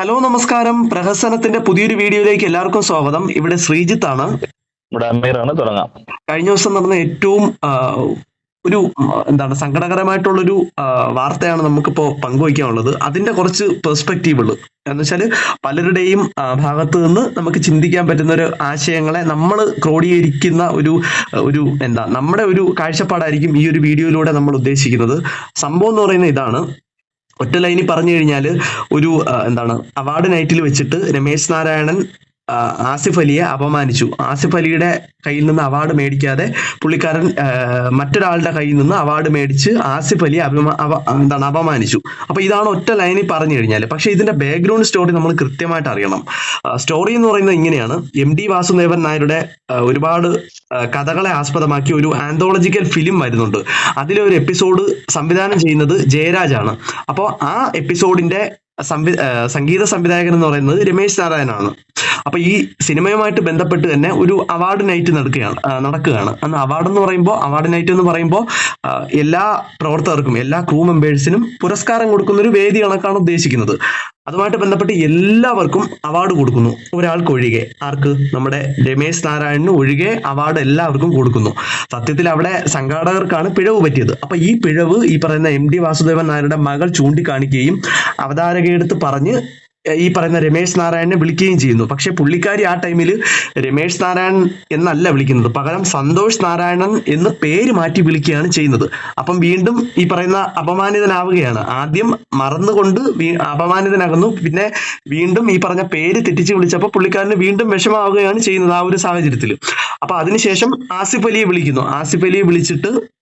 Hello നമസ്കാരം. പ്രഹസനത്തിന്റെ പുതിയൊരു വീഡിയോയിലേക്ക് എല്ലാവർക്കും സ്വാഗതം. ഇവിടെ ശ്രീജിത്ത് ആണ് ഇവിടെ അമീറാണ്. തുടങ്ങാം. കഴിഞ്ഞ ദിവസം നടന്ന ഏറ്റവും ഒരു എന്താണ് സങ്കടകരമായിട്ടുള്ളൊരു വാർത്തയാണ് നമുക്കിപ്പോ പങ്കുവയ്ക്കാനുള്ളത്. അതിന്റെ കുറച്ച് പെർസ്പെക്റ്റീവുകൾ എന്ന് വെച്ചാൽ പലരുടെയും ഭാഗത്ത് നിന്ന് നമുക്ക് ചിന്തിക്കാൻ പറ്റുന്ന ഒരു ആശയങ്ങളെ നമ്മൾ ക്രോഡീകരിക്കുന്ന ഒരു ഒരു എന്താ നമ്മുടെ ഒരു കാഴ്ചപ്പാടായിരിക്കും ഈ ഒരു വീഡിയോയിലൂടെ നമ്മൾ ഉദ്ദേശിക്കുന്നത്. സംഭവം എന്ന് പറയുന്നത് ഇതാണ്. ഒറ്റ ലൈനിൽ പറഞ്ഞു കഴിഞ്ഞാൽ ഒരു എന്താണ് അവാർഡ് നൈറ്റിൽ വെച്ചിട്ട് രമേശ് നാരായണൻ ആസിഫ് അലിയെ അപമാനിച്ചു. ആസിഫ് അലിയുടെ കയ്യിൽ നിന്ന് അവാർഡ് മേടിക്കാതെ പുള്ളിക്കാരൻ മറ്റൊരാളുടെ കയ്യിൽ നിന്ന് അവാർഡ് മേടിച്ച് ആസിഫ് അലിയെ അഭിമാ എന്താണ് അപമാനിച്ചു. അപ്പൊ ഇതാണ് ഒറ്റ ലൈനിൽ പറഞ്ഞു കഴിഞ്ഞാൽ. പക്ഷെ ഇതിന്റെ ബാക്ക്ഗ്രൗണ്ട് സ്റ്റോറി നമ്മൾ കൃത്യമായിട്ട് അറിയണം. സ്റ്റോറി എന്ന് പറയുന്നത് ഇങ്ങനെയാണ്. എം ഡി വാസുദേവൻ നായരുടെ ഒരുപാട് കഥകളെ ആസ്പദമാക്കി ഒരു ആന്തോളജിക്കൽ ഫിലിം വരുന്നുണ്ട്. അതിലെ ഒരു എപ്പിസോഡ് സംവിധാനം ചെയ്യുന്നത് ജയരാജാണ് അപ്പോൾ ആ എപ്പിസോഡിന്റെ സംവി സംഗീത സംവിധായകൻ എന്ന് പറയുന്നത് രമേശ് നാരായണനാണ് അപ്പൊ ഈ സിനിമയുമായിട്ട് ബന്ധപ്പെട്ട് തന്നെ ഒരു അവാർഡ് നൈറ്റ് നടക്കുകയാണ് നടക്കുകയാണ്. അന്ന് അവാർഡ് എന്ന് പറയുമ്പോൾ അവാർഡ് നൈറ്റ് എന്ന് പറയുമ്പോൾ എല്ലാ പ്രവർത്തകർക്കും എല്ലാ ക്രൂ മെമ്പേഴ്സിനും പുരസ്കാരം കൊടുക്കുന്ന ഒരു വേദി കണക്കാണ് ഉദ്ദേശിക്കുന്നത്. അതുമായിട്ട് ബന്ധപ്പെട്ട് എല്ലാവർക്കും അവാർഡ് കൊടുക്കുന്നു. ഒരാൾക്ക് ഒഴികെ ആർക്ക്? നമ്മുടെ രമേശ് നാരായണന് ഒഴികെ അവാർഡ് എല്ലാവർക്കും കൊടുക്കുന്നു. സത്യത്തിൽ അവിടെ സംഘാടകർക്കാണ് പിഴവ് പറ്റിയത്. അപ്പൊ ഈ പിഴവ് ഈ പറയുന്ന എം ഡി വാസുദേവൻ നായരുടെ മകൾ ചൂണ്ടിക്കാണിക്കുകയും അവതാരകയെടുത്ത് പറഞ്ഞ് ഈ പറയുന്ന രമേശ് നാരായണനെ വിളിക്കുകയും ചെയ്യുന്നു. പക്ഷെ പുള്ളിക്കാരി ആ ടൈമിൽ രമേശ് നാരായണൻ എന്നല്ല വിളിക്കുന്നത്. പകരം സന്തോഷ് നാരായണൻ എന്ന് പേര് മാറ്റി വിളിക്കുകയാണ് ചെയ്യുന്നത്. അപ്പം വീണ്ടും ഈ പറയുന്ന അപമാനിതനാവുകയാണ്. ആദ്യം മറന്നുകൊണ്ട് അപമാനിതനാകുന്നു. പിന്നെ വീണ്ടും ഈ പറഞ്ഞ പേര് തെറ്റിച്ച് വിളിച്ചപ്പോൾ പുള്ളിക്കാരന് വീണ്ടും വിഷമാവുകയാണ് ചെയ്യുന്നത് ആ ഒരു സാഹചര്യത്തിൽ അപ്പൊ അതിനുശേഷം ആസിഫ് അലിയെ വിളിക്കുന്നു. ആസിഫ് അലിയെ വിളിച്ചിട്ട്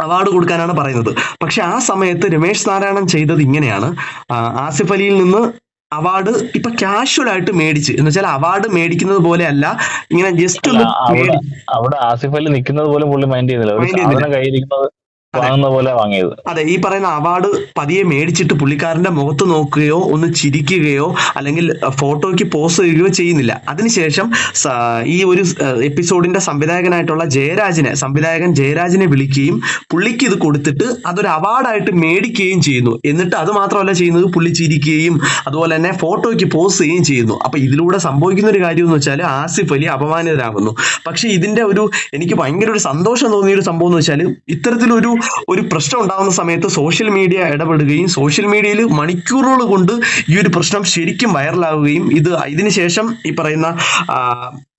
അവാർഡ് കൊടുക്കാനാണ് പറയുന്നത്. പക്ഷെ ആ സമയത്ത് രമേശ് നാരായണൻ ചെയ്തത് ഇങ്ങനെയാണ്. ആസിഫ് അലിയിൽ നിന്ന് അവാർഡ് ഇപ്പൊ കാഷ്വൽ ആയിട്ട് മേടിച്ച്. എന്ന് വെച്ചാൽ അവാർഡ് മേടിക്കുന്നത് പോലെ അല്ല ഇങ്ങനെ ജസ്റ്റ് ഒന്ന് അവിടെ ആസിഫ് അലി നിൽക്കുന്നത് പോലും പുള്ളി മൈൻഡ് ചെയ്യുന്നില്ല. അതെ. വാങ്ങുന്ന പോലെ വാങ്ങിയത്. അതെ ഈ പറയുന്ന അവാർഡ് പതിയെ മേടിച്ചിട്ട് പുള്ളിക്കാരന്റെ മുഖത്ത് നോക്കുകയോ ഒന്ന് ചിരിക്കുകയോ അല്ലെങ്കിൽ ഫോട്ടോയ്ക്ക് പോസ് ചെയ്യുകയോ ചെയ്യുന്നില്ല. അതിനുശേഷം ഈ ഒരു എപ്പിസോഡിന്റെ സംവിധായകനായിട്ടുള്ള ജയരാജിനെ സംവിധായകൻ ജയരാജിനെ വിളിക്കുകയും പുള്ളിക്ക് ഇത് കൊടുത്തിട്ട് അതൊരു അവാർഡായിട്ട് മേടിക്കുകയും ചെയ്യുന്നു. എന്നിട്ട് അത് മാത്രമല്ല ചെയ്യുന്നത് പുള്ളി ചിരിക്കുകയും അതുപോലെ തന്നെ ഫോട്ടോയ്ക്ക് പോസ് ചെയ്യുകയും ചെയ്യുന്നു. അപ്പൊ ഇതിലൂടെ സംഭവിക്കുന്ന ഒരു കാര്യം എന്ന് വെച്ചാൽ ആസിഫ് അലി അപമാനിതരാകുന്നു. പക്ഷെ ഇതിന്റെ ഒരു എനിക്ക് ഭയങ്കര ഒരു സന്തോഷം തോന്നിയ ഒരു സംഭവം എന്ന് വെച്ചാൽ ഇത്തരത്തിലൊരു ഒരു പ്രശ്നം ഉണ്ടാകുന്ന സമയത്ത് സോഷ്യൽ മീഡിയ ഇടപെടുകയും സോഷ്യൽ മീഡിയയിൽ മണിക്കൂറുകൾ കൊണ്ട് ഈ ഒരു പ്രശ്നം ശരിക്കും വൈറലാവുകയും ഇത് ഇതിനുശേഷം ഈ പറയുന്ന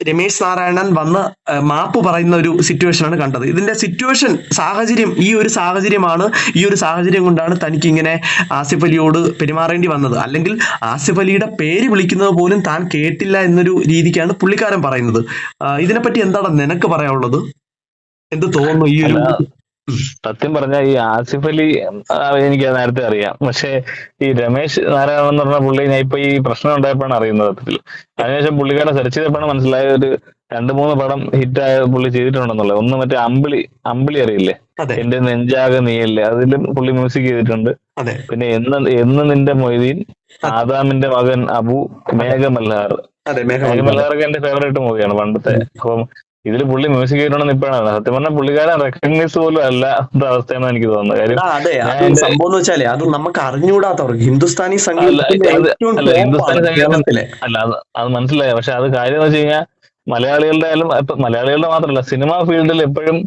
രമേശ് നാരായണൻ വന്ന് മാപ്പ് പറയുന്ന ഒരു സിറ്റുവേഷനാണ് കണ്ടത്. ഇതിന്റെ സിറ്റുവേഷൻ സാഹചര്യം ഈ ഒരു സാഹചര്യമാണ് ഈ ഒരു സാഹചര്യം കൊണ്ടാണ് തനിക്ക് ഇങ്ങനെ ആസിഫ് അലിയോട് പെരുമാറേണ്ടി വന്നത്. അല്ലെങ്കിൽ ആസിഫ് അലിയുടെ പേര് വിളിക്കുന്നത് പോലും താൻ കേട്ടില്ല എന്നൊരു രീതിക്കാണ് പുള്ളിക്കാരൻ പറയുന്നത്. ഇതിനെപ്പറ്റി എന്താണ് നിനക്ക് പറയാനുള്ളത്? എന്ത് തോന്നുന്നു ഈ ഒരു സത്യം പറഞ്ഞ ഈ ആസിഫ് അലി എനിക്ക് നേരത്തെ അറിയാം. പക്ഷെ ഈ രമേശ് നാരായണൻ എന്ന് പറഞ്ഞ പുള്ളി ഞാൻ ഇപ്പൊ ഈ പ്രശ്നം ഉണ്ടായപ്പോഴാണ് അറിയുന്നത് സത്യത്തിൽ. അതിനുശേഷം പുള്ളിക്കാരെ സെർച്ച് ചെയ്തപ്പോഴാണ് മനസ്സിലായ ഒരു രണ്ട് മൂന്ന് പടം ഹിറ്റായ പുള്ളി ചെയ്തിട്ടുണ്ടെന്നുള്ളത്. ഒന്ന് മറ്റേ അമ്പിളി അമ്പിളി അറിയില്ലേ? എന്റെ നെഞ്ചാകെ നീയല്ലേ? അതിലും പുള്ളി മ്യൂസിക് ചെയ്തിട്ടുണ്ട്. പിന്നെ എന്ന് എന്ന് നിന്റെ മൊയ്തീൻ ആദാമിന്റെ മകൻ അബു മേഘമല്ലാർ. അതെ മേഘ മേഘമൽഹാറൊക്കെ എന്റെ ഫേവറേറ്റ് മൂവിയാണ് പണ്ടത്തെ. അപ്പം ഇതിൽ പുള്ളി മ്യൂസിക് ചെയ്തിട്ടുണ്ടെന്ന് ഇപ്പോഴാണ് സത്യം പറഞ്ഞാൽ പുള്ളിക്കാരൻ റെക്കഗ്നൈസ് പോലും അല്ല അവസ്ഥയാണ് എനിക്ക് തോന്നുന്നത്. കാര്യം അതെ അത് സംഭവം എന്ന് വെച്ചാൽ അത് നമുക്ക് അറിഞ്ഞുകൂടാത്തവർക്ക് ഹിന്ദുസ്ഥാനി സംഗീതത്തിന്റെ അല്ല, ഹിന്ദുസ്ഥാനി സംഗീതത്തിലെ സംഗീതം- അല്ല അത് അത് മനസ്സിലായി. പക്ഷെ അത് കാര്യം എന്ന് വെച്ച് കഴിഞ്ഞാൽ മലയാളികളുടെ ആയാലും ഇപ്പൊ മലയാളികളുടെ മാത്രമല്ല സിനിമാ ഫീൽഡിൽ എപ്പോഴും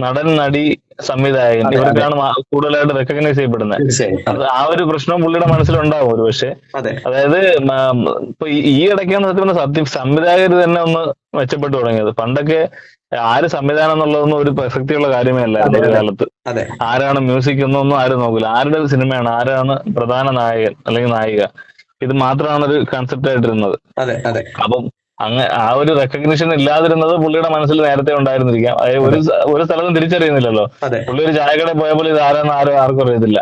നടൻ നടി സംവിധായകൻ. ഇവർക്കാണ് കൂടുതലായിട്ട് റെക്കഗ്നൈസ് ചെയ്യപ്പെടുന്നത്. അത് ആ ഒരു പ്രശ്നം പുള്ളിയുടെ മനസ്സിലുണ്ടാവും ഒരു പക്ഷെ അതായത് ഇപ്പൊ ഈ- ഇടയ്ക്കാണ് സത്യം സത്യം സംവിധായകർ തന്നെ ഒന്ന് മെച്ചപ്പെട്ടു തുടങ്ങിയത്. പണ്ടൊക്കെ ആര് സംവിധാനം എന്നുള്ളതൊന്നും ഒരു പ്രസക്തിയുള്ള കാര്യമേ അല്ലായിരുന്നു ഒരു. കാലത്ത്. ആരാണ് മ്യൂസിക് എന്നൊന്നും ആരും നോക്കില്ല ആരുടെ സിനിമയാണ് ആരാണ് പ്രധാന നായകൻ അല്ലെങ്കിൽ നായിക. ഇത് മാത്രമാണ് ഒരു കൺസെപ്റ്റ് ആയിട്ടിരുന്നത്. അപ്പം അങ്ങ് ആ ഒരു റെക്കഗ്നിഷൻ ഇല്ലാതിരുന്നത് പുള്ളിയുടെ മനസ്സിൽ നേരത്തെ ഉണ്ടായിരുന്നിരിക്കാം. അതായത് ഒരു ഒരു സ്ഥലത്തും തിരിച്ചറിയുന്നില്ലല്ലോ. പുള്ളി ഒരു ചായക്കടയിൽ പോയപ്പോൾ ഇത് ആരാന്ന് ആരും ആർക്കും അറിയത്തില്ല.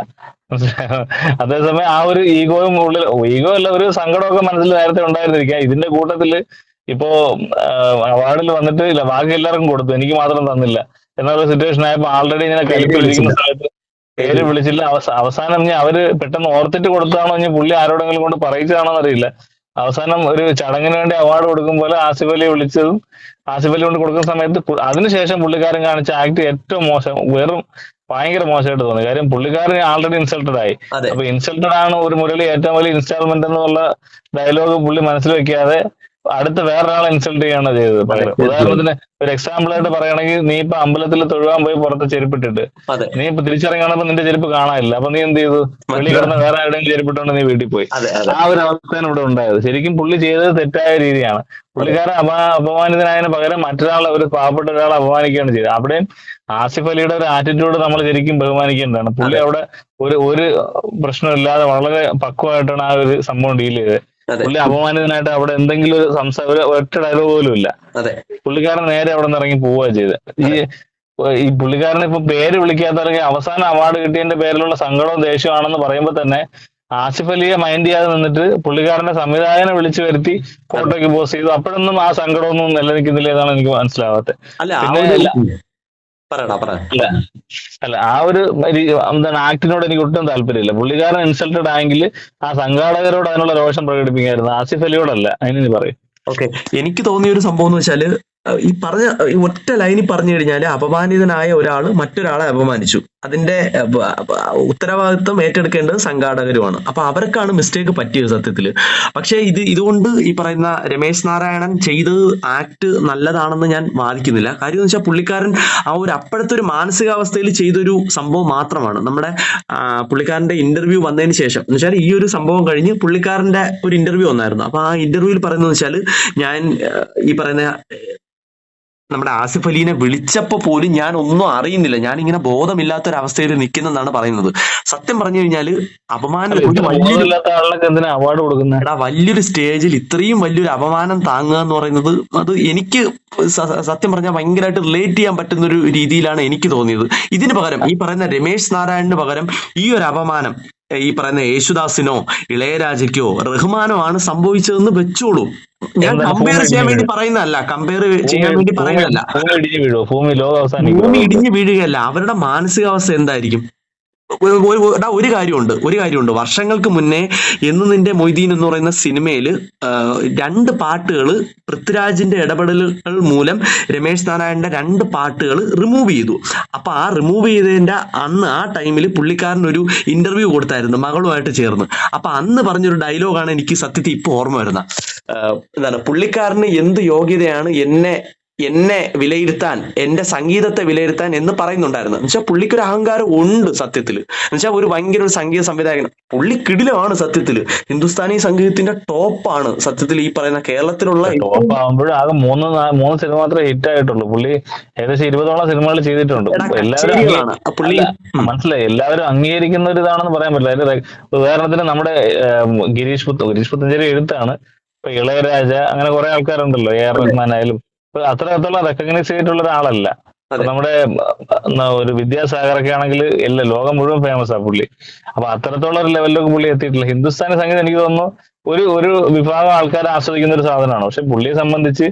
അതേസമയം ആ ഒരു ഈഗോയും ഉള്ളിൽ ഈഗോ അല്ല ഒരു സങ്കടമൊക്കെ മനസ്സിൽ നേരത്തെ ഉണ്ടായിരുന്നിരിക്കാം. ഇതിന്റെ കൂട്ടത്തിൽ ഇപ്പോ അവാർഡിൽ വന്നിട്ട് ഇല്ല ബാക്കി എല്ലാവർക്കും കൊടുത്തു. എനിക്ക് മാത്രം തന്നില്ല. എന്നുള്ള സിറ്റുവേഷൻ ആയപ്പോ ആൾറെഡി ഇങ്ങനെ കലിപ്പ് വിളിക്കുന്ന സമയത്ത് പേര് വിളിച്ചില്ല. അവസാനം ഇനി അവർ പെട്ടെന്ന് ഓർത്തിട്ട് കൊടുത്താണോ? ഇനി പുള്ളി ആരോടെങ്കിലും കൊണ്ട് പറയിച്ചതാണോ എന്നറിയില്ല. അവസാനം ഒരു ചടങ്ങിന് വേണ്ടി അവാർഡ് കൊടുക്കുമ്പോൾ ആസിഫ് അലി വിളിച്ചതും ആസിഫ് അലി കൊണ്ട് കൊടുക്കുന്ന സമയത്ത് അതിനുശേഷം പുള്ളിക്കാരൻ കാണിച്ച ആക്ട് ഏറ്റവും മോശം വെറും ഭയങ്കര മോശമായിട്ട് തോന്നി. കാര്യം പുള്ളിക്കാരൻ ആൾറെഡി ഇൻസൾട്ടഡ് ആയി. അപ്പൊ ഇൻസൾട്ടഡ് ആണ് ഒരു മുരളി ഏറ്റവും വലിയ ഇൻസ്റ്റാൾമെന്റ് എന്നുള്ള ഡയലോഗ് പുള്ളി മനസ്സിൽ വെക്കാതെ അടുത്ത വേറൊരാളെ ഇൻസൾട്ട് ചെയ്യാണ് ചെയ്തത്. ഉദാഹരണത്തിന് ഒരു എക്സാമ്പിൾ ആയിട്ട് പറയുകയാണെങ്കിൽ നീ ഇപ്പൊ അമ്പലത്തിൽ തൊഴുവാൻ പോയി പുറത്ത് ചെരുപ്പിട്ടിട്ട്. അതെ. നീ ഇപ്പൊ തിരിച്ചിറങ്ങണപ്പോ നിന്റെ ചെരുപ്പ് കാണാനില്ല. അപ്പൊ നീ എന്ത് ചെയ്തു? വെളി കിടന്ന് വേറെ എവിടെയും ചെരുപ്പിട്ടോണ്ട് നീ വീട്ടിൽ പോയി. ആ ഒരു അവസ്ഥയാണ് ഇവിടെ ഉണ്ടായത്. ശരിക്കും പുള്ളി ചെയ്തത് തെറ്റായ രീതിയാണ്. പുള്ളിക്കാരൻ അപ അപമാനിതനായതിന് പകരം മറ്റൊരാളെ ഒരു പാവപ്പെട്ട ഒരാളെ അപമാനിക്കുകയാണ് ചെയ്തത്. അവിടെയും ആസിഫ് അലിയുടെ ഒരു ആറ്റിറ്റ്യൂഡ് നമ്മൾ ശരിക്കും ബഹുമാനിക്കേണ്ടതാണ്. പുള്ളി അവിടെ ഒരു ഒരു പ്രശ്നമില്ലാതെ വളരെ പക്വമായിട്ടാണ് ആ ഒരു സംഭവം ഡീൽ ചെയ്തത്. പുള്ളി അപമാനിതനായിട്ട് അവിടെ എന്തെങ്കിലും ഒരു സംസാര ഒറ്റ ഡയലോഗ് പോലും ഇല്ല. പുള്ളിക്കാരൻ നേരെ അവിടെ നിന്ന് ഇറങ്ങി പോവുകയാണ് ചെയ്ത്. ഈ ഈ പുള്ളിക്കാരൻ ഇപ്പൊ പേര് വിളിക്കാത്തവരൊക്കെ അവസാന അവാർഡ് കിട്ടിയതിന്റെ പേരിലുള്ള സങ്കടവും ദേഷ്യമാണെന്ന് പറയുമ്പോൾ തന്നെ ആസിഫ് അലിയെ മൈൻഡ് ചെയ്യാതെ നിന്നിട്ട് പുള്ളിക്കാരന്റെ സംവിധായകനെ വിളിച്ചു വരുത്തി ഫോട്ടോയ്ക്ക് പോസ്റ്റ് ചെയ്തു. അപ്പോഴൊന്നും ആ സങ്കടമൊന്നും നിലനിൽക്കുന്നില്ല എന്നാണ് എനിക്ക് മനസ്സിലാവാത്തത് അല്ല ആ ഒരു അല്ല. ആ ഒരു എന്താണ് ആക്ടിനോട് എനിക്ക് ഒട്ടും താല്പര്യമില്ല. പുള്ളിക്കാരൻ ഇൻസൾട്ടഡ് ആയെങ്കിൽ ആ സംഘാടകരോട് അതിനുള്ള രോഷം പ്രകടിപ്പിക്കായിരുന്നു. ആസിഫ് അലിയോടല്ല അതിന് നീ പറയും. ഓക്കെ എനിക്ക് തോന്നിയ ഒരു സംഭവം എന്ന് വെച്ചാൽ ഈ പറഞ്ഞ ഈ ഒറ്റ ലൈനിൽ പറഞ്ഞു കഴിഞ്ഞാൽ അപമാനിതനായ ഒരാൾ മറ്റൊരാളെ അപമാനിച്ചു. അതിന്റെ ഉത്തരവാദിത്വം ഏറ്റെടുക്കേണ്ടത് സംഘാടകരുമാണ്. അപ്പൊ അവർക്കാണ് മിസ്റ്റേക്ക് പറ്റിയത് സത്യത്തിൽ പക്ഷേ ഇത് ഇതുകൊണ്ട് ഈ പറയുന്ന രമേശ് നാരായണൻ ചെയ്തത് ആക്ട് നല്ലതാണെന്ന് ഞാൻ വാദിക്കുന്നില്ല. കാര്യം എന്ന് വെച്ചാൽ പുള്ളിക്കാരൻ ആ ഒരു അപ്പോഴത്തെ ഒരു മാനസികാവസ്ഥയിൽ ചെയ്തൊരു സംഭവം മാത്രമാണ്. നമ്മുടെ പുള്ളിക്കാരന്റെ ഇന്റർവ്യൂ വന്നതിന് ശേഷം. എന്ന് വെച്ചാൽ ഈ ഒരു സംഭവം കഴിഞ്ഞ് പുള്ളിക്കാരന്റെ ഒരു ഇന്റർവ്യൂ വന്നായിരുന്നു. അപ്പൊ ആ ഇന്റർവ്യൂവിൽ പറയുന്നത് വെച്ചാൽ ഞാൻ ഈ പറയുന്ന നമ്മുടെ ആസിഫ് അലീനെ വിളിച്ചപ്പോൾ പോലും ഞാൻ ഒന്നും അറിയുന്നില്ല. ഞാൻ ഇങ്ങനെ ബോധമില്ലാത്ത ഒരു അവസ്ഥയിൽ നിൽക്കുന്നെന്നാണ് പറയുന്നത്. സത്യം പറഞ്ഞു കഴിഞ്ഞാൽ അപമാനം അവാർഡ് കൊടുക്കുന്ന? വലിയൊരു സ്റ്റേജിൽ ഇത്രയും വലിയൊരു അപമാനം താങ്ങുക എന്ന് പറയുന്നത് അത് എനിക്ക് സത്യം പറഞ്ഞാൽ ഭയങ്കരമായിട്ട് റിലേറ്റ് ചെയ്യാൻ പറ്റുന്ന ഒരു രീതിയിലാണ് എനിക്ക് തോന്നിയത്. ഇതിന് പകരം ഈ പറയുന്ന രമേശ് നാരായണന് പകരം ഈ ഒരു അപമാനം ഈ പറയുന്ന യേശുദാസിനോ ഇളയരാജയ്ക്കോ റഹ്മാനോ ആണ് സംഭവിച്ചതെന്ന് വെച്ചോളൂ. ഞാൻ കമ്പയർ ചെയ്യാൻ വേണ്ടി പറയുന്നതല്ല കമ്പയർ ചെയ്യാൻ വേണ്ടി പറയുന്നതല്ല. ഭൂമി ഇടിഞ്ഞു വീഴുകയല്ല അവരുടെ മാനസികാവസ്ഥ എന്തായിരിക്കും? ഒരു കാര്യമുണ്ട് ഒരു കാര്യമുണ്ട്. വർഷങ്ങൾക്ക് മുന്നേ എന്ന് നിന്റെ മൊയ്തീൻ എന്ന് പറയുന്ന സിനിമയിൽ രണ്ട് പാട്ടുകൾ പൃഥ്വിരാജിന്റെ ഇടപെടലുകൾ മൂലം രമേശ് നാരായണന്റെ രണ്ട് പാട്ടുകൾ റിമൂവ് ചെയ്തു. അപ്പൊ ആ റിമൂവ് ചെയ്തതിന്റെ അന്ന് ആ ടൈമിൽ പുള്ളിക്കാരൻ ഒരു ഇന്റർവ്യൂ കൊടുത്തായിരുന്നു മകളുമായിട്ട് ചേർന്ന്. അപ്പൊ അന്ന് പറഞ്ഞൊരു ഡയലോഗാണ് എനിക്ക് സത്യത്തിൽ ഇപ്പൊ ഓർമ്മ വരുന്ന എന്താണ് പുള്ളിക്കാരന് എന്ത് യോഗ്യതയാണ് എന്നെ എന്നെ വിലയിരുത്താൻ എന്റെ സംഗീതത്തെ വിലയിരുത്താൻ എന്ന് പറയുന്നുണ്ടായിരുന്നു. എന്നുവെച്ചാൽ പുള്ളിക്ക് ഒരു അഹങ്കാരം ഉണ്ട് സത്യത്തിൽ എന്നുവെച്ചാൽ ഒരു ഭയങ്കര ഒരു സംഗീത സംവിധായകൻ. പുള്ളി കിടിലമാണ് സത്യത്തിൽ ഹിന്ദുസ്ഥാനി സംഗീതത്തിന്റെ ടോപ്പാണ് സത്യത്തിൽ ഈ പറയുന്ന കേരളത്തിലുള്ള ടോപ്പ് ആകുമ്പോഴും ആകെ മൂന്ന് മൂന്ന് സിനിമ മാത്രമേ ഹിറ്റ് ആയിട്ടുള്ളൂ. പുള്ളി ഏകദേശം ഇരുപതോളം സിനിമകൾ ചെയ്തിട്ടുണ്ട്. എല്ലാവരും. പുള്ളി മനസ്സിലായി. എല്ലാവരും അംഗീകരിക്കുന്ന ഒരു ഇതാണെന്ന് പറയാൻ പറ്റില്ല. അതിന്റെ ഉദാഹരണത്തിന് നമ്മുടെ ഗിരീഷ് പുത്ത് ഗിരീഷ് പുത്തഞ്ചേരി എഴുത്താണ്. ഇപ്പൊ ഇളയരാജ അങ്ങനെ കുറെ ആൾക്കാരുണ്ടല്ലോ. എ ആർ റഹ്മാൻ ആയാലും അത്രത്തോളം റെക്കഗ്നൈസ് ചെയ്തിട്ടുള്ള ഒരാളല്ല. നമ്മുടെ ഒരു വിദ്യാസാഗറൊക്കെ ആണെങ്കിൽ എല്ലാ ലോകം മുഴുവൻ ഫേമസ് ആ പുള്ളി. അപ്പൊ അത്രത്തോളം ഒരു ലെവലിലൊക്കെ പുള്ളി എത്തിയിട്ടില്ല. ഹിന്ദുസ്ഥാനി സംഗീതം എനിക്ക് തോന്നുന്നു ഒരു ഒരു വിഭാഗം ആൾക്കാരെ ആസ്വദിക്കുന്ന ഒരു സാധനമാണ്. പക്ഷെ പുള്ളിയെ സംബന്ധിച്ച്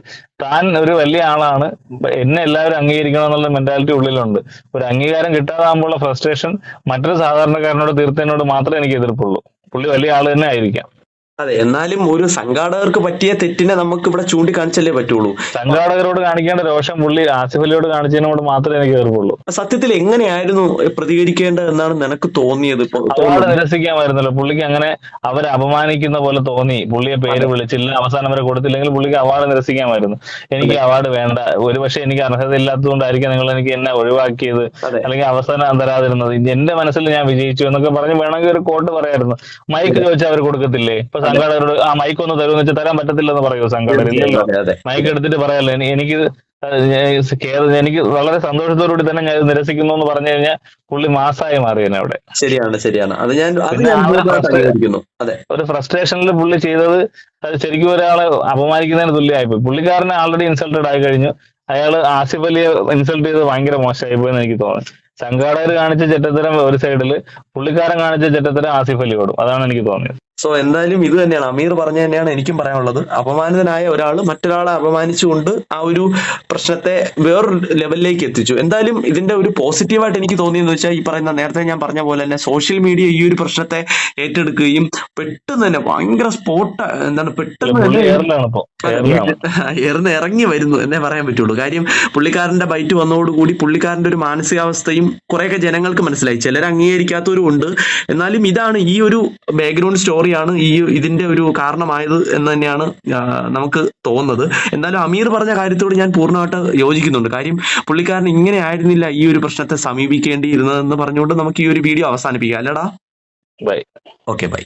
താൻ ഒരു വലിയ ആളാണ്. എന്നെ എല്ലാവരും അംഗീകരിക്കണം എന്നുള്ള മെന്റാലിറ്റി ഉള്ളിലുണ്ട്. ഒരു അംഗീകാരം കിട്ടാതാകുമ്പോഴുള്ള ഫ്രസ്ട്രേഷൻ മറ്റൊരു സാധാരണക്കാരനോട് തീർത്തതിനോട് മാത്രമേ എനിക്ക് എതിർപ്പുള്ളൂ. പുള്ളി വലിയ ആൾ തന്നെ ആയിരിക്കാം. അതെ എന്നാലും ഒരു സംഘാടകർക്ക് പറ്റിയ തെറ്റിനെ നമുക്ക് ഇവിടെ ചൂണ്ടിക്കാണിച്ചല്ലേ പറ്റുള്ളൂ. സംഘാടകരോട് കാണിക്കേണ്ട രോഷം പുള്ളി ആസിഫ് അലിയോട് കാണിച്ചതിനോട് മാത്രമേ എനിക്ക് കയറുള്ളൂ. സത്യത്തിൽ എങ്ങനെയായിരുന്നു പ്രതികരിക്കേണ്ടത് എന്നാണ് നിനക്ക് തോന്നിയത്? നിരസിക്കാമായിരുന്നല്ലോ. പുള്ളിക്ക് അങ്ങനെ അവരെ അപമാനിക്കുന്ന പോലെ തോന്നി. പുള്ളിയെ പേര് വിളിച്ചില്ല അവസാനം വരെ കൊടുത്തില്ലെങ്കിൽ പുള്ളിക്ക് അവാർഡ് നിരസിക്കാമായിരുന്നു. എനിക്ക് അവാർഡ് വേണ്ട. ഒരുപക്ഷെ എനിക്ക് അർഹത ഇല്ലാത്തതുകൊണ്ടായിരിക്കും നിങ്ങൾ എനിക്ക് എന്നെ ഒഴിവാക്കിയത്. അല്ലെങ്കിൽ അവസാനം തരാതിരുന്നത്. എന്റെ മനസ്സിൽ ഞാൻ വിജയിച്ചു എന്നൊക്കെ പറഞ്ഞ് വേണമെങ്കിൽ ഒരു കോട്ട് പറയായിരുന്നു. മൈക്ക് ചോദിച്ചാൽ അവർ കൊടുക്കത്തില്ലേ? ഇപ്പൊ സംഘാടകരോട് ആ മൈക്ക് ഒന്ന് തരുമെന്ന് വെച്ചാൽ തരാൻ പറ്റത്തില്ലെന്ന് പറയുമോ സംഘാടകർ ഇല്ലല്ലോ. മൈക്ക് എടുത്തിട്ട് പറയാലോ. എനിക്ക് എനിക്ക് വളരെ സന്തോഷത്തോടുകൂടി തന്നെ ഞാൻ നിരസിക്കുന്നു എന്ന് പറഞ്ഞു കഴിഞ്ഞാൽ പുള്ളി മാസായി മാറിയേനെ അവിടെ. ശരിയാണ് ശരിയാണ്. അത് ഞാൻ ഒരു ഫ്രസ്ട്രേഷനിൽ പുള്ളി ചെയ്തത് ശരിക്കും ഒരാളെ അപമാനിക്കുന്നതിന് തുല്യമായിപ്പോയി. പുള്ളിക്കാരനെ ആൾറെഡി ഇൻസൾട്ടഡ് ആയി കഴിഞ്ഞു. അയാൾ ആസിഫ് അലിയെ ഇൻസൾട്ട് ചെയ്ത് ഭയങ്കര മോശമായിപ്പോയി എന്ന് എനിക്ക് തോന്നുന്നു. സംഘാടകർ കാണിച്ച ചെറ്റത്തരം ഒരു സൈഡിൽ പുള്ളിക്കാരൻ കാണിച്ച ചെറ്റത്തരം ആസിഫ് അലി അലിയോടും അതാണ് എനിക്ക് തോന്നിയത്. സോ എന്തായാലും ഇത് തന്നെയാണ്. അമീർ പറഞ്ഞ തന്നെയാണ് എനിക്കും പറയാനുള്ളത്. അപമാനിതനായ ഒരാൾ മറ്റൊരാളെ അപമാനിച്ചുകൊണ്ട് ആ ഒരു പ്രശ്നത്തെ വേറൊരു ലെവലിലേക്ക് എത്തിച്ചു. എന്തായാലും ഇതിന്റെ ഒരു പോസിറ്റീവായിട്ട് എനിക്ക് തോന്നിയെന്ന് വെച്ചാൽ ഈ പറയുന്ന നേരത്തെ ഞാൻ പറഞ്ഞ പോലെ തന്നെ സോഷ്യൽ മീഡിയ ഈ ഒരു പ്രശ്നത്തെ ഏറ്റെടുക്കുകയും പെട്ടെന്ന് തന്നെ ഭയങ്കര സ്പോട്ട് എന്താണ് പെട്ടെന്ന് തന്നെ എറിന്ന് ഇറങ്ങി വരുന്നു എന്നേ പറയാൻ പറ്റുള്ളൂ. കാര്യം പുള്ളിക്കാരന്റെ ബൈറ്റ് വന്നതോടുകൂടി പുള്ളിക്കാരന്റെ ഒരു മാനസികാവസ്ഥയും കുറെയൊക്കെ ജനങ്ങൾക്ക് മനസ്സിലായി. ചിലർ അംഗീകരിക്കാത്തവരും ഉണ്ട്. എന്നാലും ഇതാണ് ഈ ഒരു ബാക്ക്ഗ്രൗണ്ട് സ്റ്റോറിയാണ് ഈ ഇതിന്റെ ഒരു കാരണമായത് എന്ന് തന്നെയാണ് നമുക്ക് തോന്നുന്നത്. എന്തായാലും അമീർ പറഞ്ഞ കാര്യത്തോട് ഞാൻ പൂർണമായിട്ട് യോജിക്കുന്നുണ്ട്. കാര്യം പുള്ളിക്കാരൻ ഇങ്ങനെ ആയിരുന്നില്ല ഈ ഒരു പ്രശ്നത്തെ സമീപിക്കേണ്ടിയിരുന്നതെന്ന് പറഞ്ഞുകൊണ്ട് നമുക്ക് ഈ ഒരു വീഡിയോ അവസാനിപ്പിക്കാം. അല്ലടാ. ബൈ. Okay bye.